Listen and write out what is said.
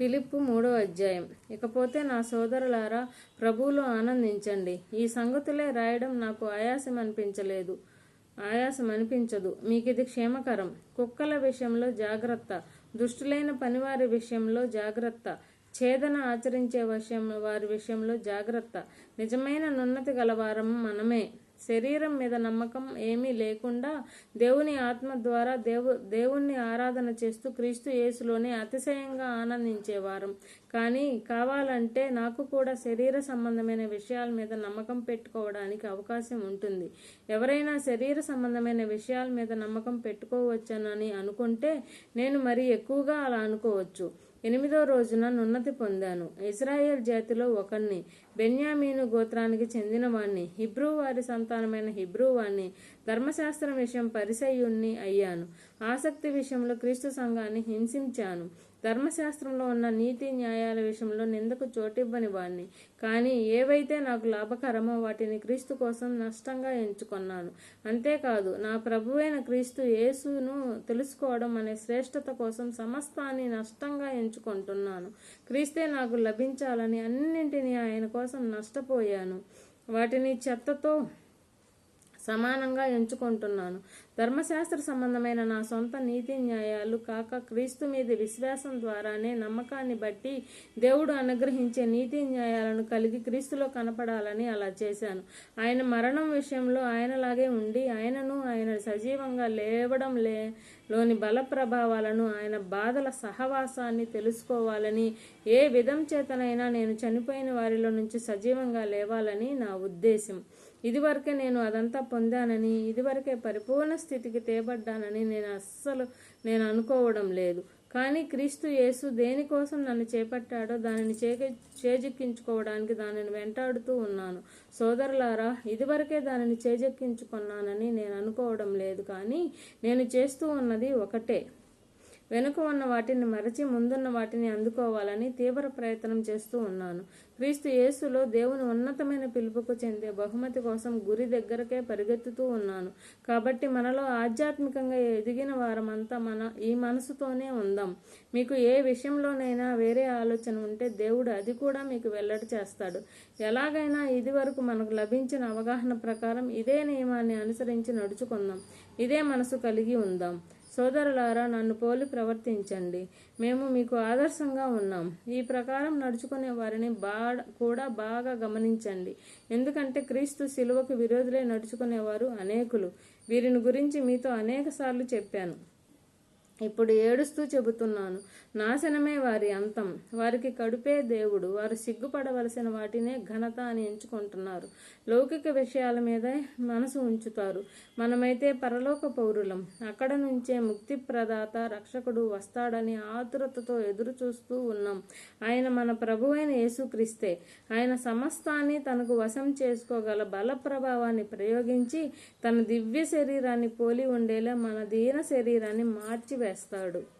పిలుపు మూడో అధ్యాయం. ఇకపోతే నా సోదరులారా ప్రభువులో ఆనందించండి. ఈ సంగతులే రాయడం నాకు ఆయాసం అనిపించలేదు ఆయాసం అనిపించదు మీకు ఇది క్షేమకరం. కుక్కల విషయంలో జాగ్రత్త. దుష్టులైన పనివారి విషయంలో జాగ్రత్త. ఛేదన ఆచరించే విషయం వారి విషయంలో జాగ్రత్త. నిజమైన నున్నతి గలవారం మనమే. శరీరం మీద నమ్మకం ఏమీ లేకుండా దేవుని ఆత్మ ద్వారా దేవు దేవుణ్ణి ఆరాధన చేస్తూ క్రీస్తు యేసులోనే అతిశయంగా ఆనందించేవారం. కానీ కావాలంటే నాకు కూడా శరీర సంబంధమైన విషయాల మీద నమ్మకం పెట్టుకోవడానికి అవకాశం ఉంటుంది. ఎవరైనా శరీర సంబంధమైన విషయాల మీద నమ్మకం పెట్టుకోవచ్చునని అనుకుంటే నేను మరి ఎక్కువగా అలా అనుకోవచ్చు. ఎనిమిదో రోజున నున్నతి పొందాను. ఇజ్రాయేల్ జాతిలో ఒకరిని బెన్యామీను గోత్రానికి చెందినవాణ్ణి హిబ్రూ వారి సంతానమైన హిబ్రూ వాణ్ణి ధర్మశాస్త్రం విషయం పరిసయ్యుణ్ణి అయ్యాను. ఆసక్తి విషయంలో క్రీస్తు సంఘాన్ని హింసించాను. ధర్మశాస్త్రంలో ఉన్న నీతి న్యాయాల విషయంలో నిందకు చోటివ్వని వాణ్ణి కానీ ఏవైతే నాకు లాభకరమో వాటిని క్రీస్తు కోసం నష్టంగా ఎంచుకున్నాను. అంతేకాదు నా ప్రభువైన క్రీస్తు యేసును తెలుసుకోవడం అనే శ్రేష్టత కోసం సమస్తాన్ని నష్టంగా ఎంచుకుంటున్నాను. క్రీస్తే నాకు లభించాలని అన్నింటినీ ఆయన కోసం నష్టపోయాను. వాటిని చెత్తతో సమానంగా ఎంచుకుంటున్నాను. ధర్మశాస్త్ర సంబంధమైన నా సొంత నీతి న్యాయాలు కాక క్రీస్తు మీద విశ్వాసం ద్వారానే నమ్మకాన్ని బట్టి దేవుడు అనుగ్రహించే నీతి న్యాయాలను కలిగి క్రీస్తులో కనపడాలని అలా చేశాను. ఆయన మరణం విషయంలో ఆయనలాగే ఉండి ఆయనను ఆయన సజీవంగా లేవడం లే లోని బల ప్రభావాలను ఆయన బాధల సహవాసాన్ని తెలుసుకోవాలని ఏ విధం చేతనైనా నేను చనిపోయిన వారిలో నుంచి సజీవంగా లేవాలని నా ఉద్దేశం. ఇదివరకే నేను అదంతా పొందానని ఇదివరకే పరిపూర్ణ స్థితికి తేబడ్డానని నేను అస్సలు నేను అనుకోవడం లేదు. కానీ క్రీస్తు యేసు దేనికోసం నన్ను చేపట్టాడో దానిని చేక చేజెక్కించుకోవడానికి దానిని వెంటాడుతూ ఉన్నాను. సోదరులారా ఇదివరకే దానిని చేజెక్కించుకున్నానని నేను అనుకోవడం లేదు కానీ నేను చేస్తూ ఉన్నది ఒకటే. వెనుక ఉన్న వాటిని మరచి ముందున్న వాటిని అందుకోవాలని తీవ్ర ప్రయత్నం చేస్తూ ఉన్నాను. క్రీస్తు యేసులో దేవుని ఉన్నతమైన పిలుపుకు చెందే బహుమతి కోసం గురి దగ్గరకే పరిగెత్తుతూ ఉన్నాను. కాబట్టి మనలో ఆధ్యాత్మికంగా ఎదిగిన వారమంతా మన ఈ మనసుతోనే ఉందాం. మీకు ఏ విషయంలోనైనా వేరే ఆలోచన ఉంటే దేవుడు అది కూడా మీకు వెల్లడి చేస్తాడు. ఎలాగైనా ఇది వరకు మనకు లభించిన అవగాహన ప్రకారం ఇదే నియమాన్ని అనుసరించి నడుచుకుందాం. ఇదే మనసు కలిగి ఉందాం. సోదరులారా నన్ను పోలి ప్రవర్తించండి. మేము మీకు ఆదర్శంగా ఉన్నాం. ఈ ప్రకారం నడుచుకునే వారిని బా కూడా బాగా గమనించండి. ఎందుకంటే క్రీస్తు శిలువకు విరోధులే నడుచుకునేవారు అనేకులు. వీరిని గురించి మీతో అనేక సార్లు చెప్పాను. ఇప్పుడు ఏడుస్తూ చెబుతున్నాను నాశనమే వారి అంతం. వారికి కడుపే దేవుడు. వారు సిగ్గుపడవలసిన వాటినే ఘనత అని ఎంచుకుంటున్నారు. లౌకిక విషయాల మీదే మనసు ఉంచుతారు. మనమైతే పరలోక పౌరులం. అక్కడ నుంచే ముక్తి ప్రదాత రక్షకుడు వస్తాడని ఆతురతతో ఎదురు చూస్తూ ఉన్నాం. ఆయన మన ప్రభువైన యేసుక్రీస్తే. ఆయన సమస్తాన్ని తనకు వశం చేసుకోగల బల ప్రభావాన్ని ప్రయోగించి తన దివ్య శరీరాన్ని పోలి ఉండేలా మన దీన శరీరాన్ని వేస్తాడు.